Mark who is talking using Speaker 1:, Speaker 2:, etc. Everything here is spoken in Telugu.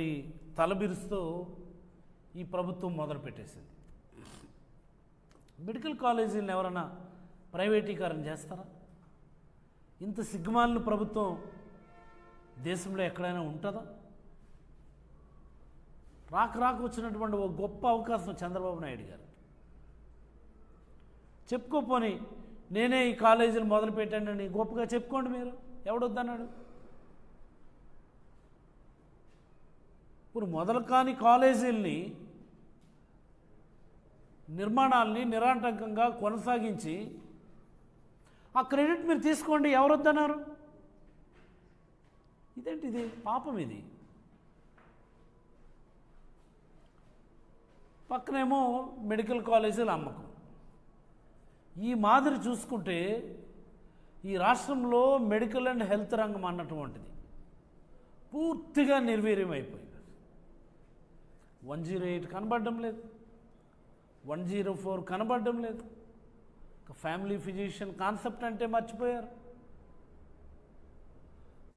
Speaker 1: ఒకటి తలబిరుస్తూ ఈ ప్రభుత్వం మొదలుపెట్టేసింది. మెడికల్ కాలేజీలను ఎవరైనా ప్రైవేటీకరణ చేస్తారా? ఇంత సిగ్మాలను ప్రభుత్వం దేశంలో ఎక్కడైనా ఉంటుందా? రాక రాక వచ్చినటువంటి ఒక గొప్ప అవకాశం చంద్రబాబు నాయుడు గారు. చెప్పుకోపోని నేనే ఈ కాలేజీలు మొదలు పెట్టానని గొప్పగా చెప్పుకోండి మీరు. ఎవడొద్దన్నాడు? ఇప్పుడు మొదలు కాని కాలేజీల్ని నిర్మాణాలని నిరాటంకంగా కొనసాగించి ఆ క్రెడిట్ మీరు తీసుకోండి ఎవరొద్దన్నారు? ఇదేంటి ఇది? పాపం ఇది. పక్కనేమో మెడికల్ కాలేజీల అమ్మకం. ఈ మాదిరి చూసుకుంటే ఈ రాష్ట్రంలో మెడికల్ అండ్ హెల్త్ రంగం అన్నటువంటిది పూర్తిగా నిర్వీర్యం అయిపోయింది వన్ జీరో ఎయిట్ కనబడడం లేదు. వన్ జీరో ఫోర్ కనబడడం లేదు. ఫ్యామిలీ ఫిజిషియన్ కాన్సెప్ట్ అంటే మర్చిపోయారు.